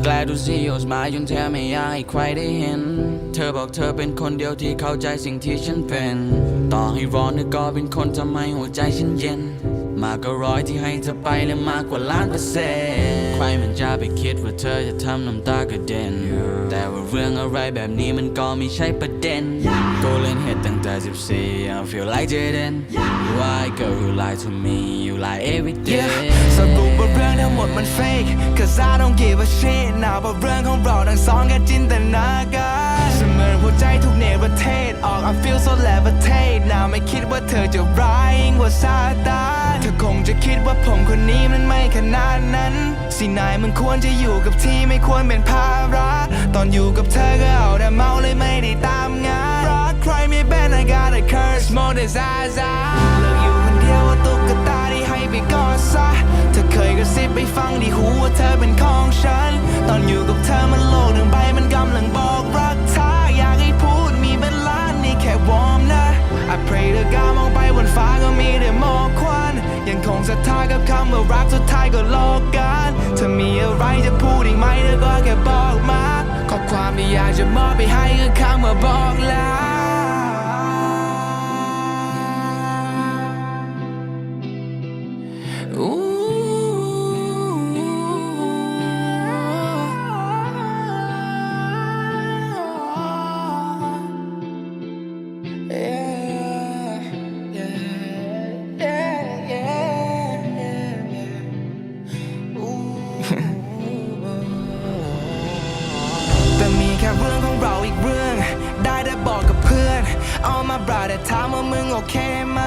I'm glad to see your smile จนแทบไม่อยากให้ใครได้เห็น เธอบอกเธอเป็นคนเดียวที่เข้าใจสิ่งที่ฉันเป็น ต่อให้ร้อนเธอก็เป็นคนทำให้หัวใจฉันเย็น มากกว่าร้อยที่ให้เธอไปและมากกว่าล้านเปอร์เซ็นต์ใครมันจะไปคิดว่าเธอจะทำน้ำตากระเด็น แต่ว่าเรื่องอะไรแบบนี้มันก็ไม่ใช่ประเด็น กูเล่นเหตุตั้งแต่ 14 I feel like Jaden Why girl you lie to me you lie every day ทั้งหมดมัน fake Cause I don't give a shit นะว่าเรื่องของเราทั้งสองแค่จินตนาการเสมือนหัวใจทุกเนประเทศออก I feel so levitate นะไม่คิดว่าเธอจะร้ายยิ่งกว่าซาตานเธอคงจะคิดว่าผมคนนี้มันไม่ขนาดนั้น สินายมันควรจะอยู่กับที่ไม่ควรเป็นภาระตอนอยู่กับเธอก็เอาแต่เมาเลยไม่ได้ตามงานรักใครไม่เป็น I got a curse more than ว่าเธอเป็นของฉัน ตอนอยู่กับเธอมันโลกหนึ่งใบมันกำลังบอกรักเธออยากให้พูดมีเป็นล้านนี่แค่วอร์มนะ I pray เธอกามองไปบนฟ้าก็มีแต่หมอกควัน ยังคงศรัทธากับคำว่ารักสุดท้ายก็โลกกันเธอมีอะไรจะพูดอีกไหมเธอก็แค่บอกมา ข้อความที่อยากจะมอบไปให้คือคำว่าบอกลา เอามาบราดถามว่ามึงโอเคไหม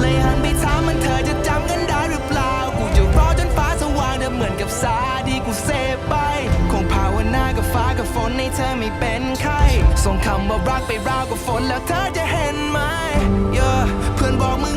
เลยหันไปถามมันเธอจะจำกันได้หรือเปล่า กูจะรอจนฟ้าสว่างเธอเหมือนกับสาที่กูเสพไปคงภาวนากับฟ้ากับฝนให้เธอไม่เป็นไข้ส่งคำว่ารักไปราวกับฝนแล้วเธอจะเห็นไหม yeah เพื่อนบอกมึง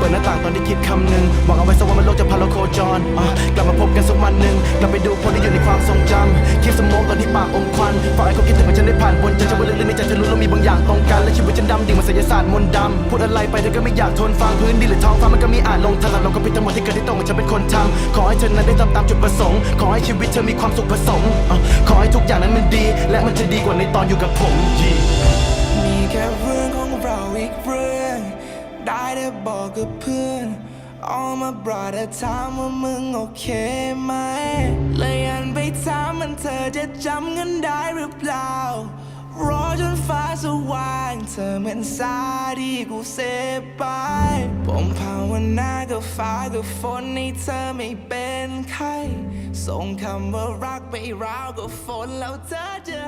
เปิดหน้าต่างตอนที่คิดคำหนึ่งหวังเอาไว้สักวันมันโลกจะพาเราโคจรอะกลับมาพบกันสักวันหนึ่งกลับไปดูคนที่อยู่ในความทรงจำคลิปสมองตอนที่ปากอมควันฝากให้เขาคิดถึงว่าฉันได้ผ่านบนใจจะว่าลึกๆในใจเธอรู้แล้วมีบางอย่างตรงกันและชีวิตฉันดำดิ่งมันศิลศาสตร์มนต์ดำพูดอะไรไปเธอก็ไม่อยากทนฟังพื้นดินหรือท้องฟ้ามันก็มีอ่านลงทันเราก็ผิดทั้งหมดที่เกิดที่ตรงกับฉันเป็นคนทำขอให้เธอนั้นได้ทำตามจุดประสงค์ ขอให้ชีวิตเธอมีความสุขผสมอะขอให้ทุกอย่างนั้นมันดี และมันจะดีกว่าในตอนอยู่กับผมมีแค่เรื่องของเราอีกเรื่อง ได้แต่บอกกับเพื่อน All my brother ถามว่ามึงโอเคไหม เลยอันไปถามมันเธอจะจำกันได้หรือเปล่ารอจนฟ้าสว่างเธอเหมือนสาที่กูเสพไป ผมภาวนากับฟ้ากับฝนให้เธอไม่เป็นไข้ส่งคำว่ารักไปราวกับฝนแล้วเธอจะ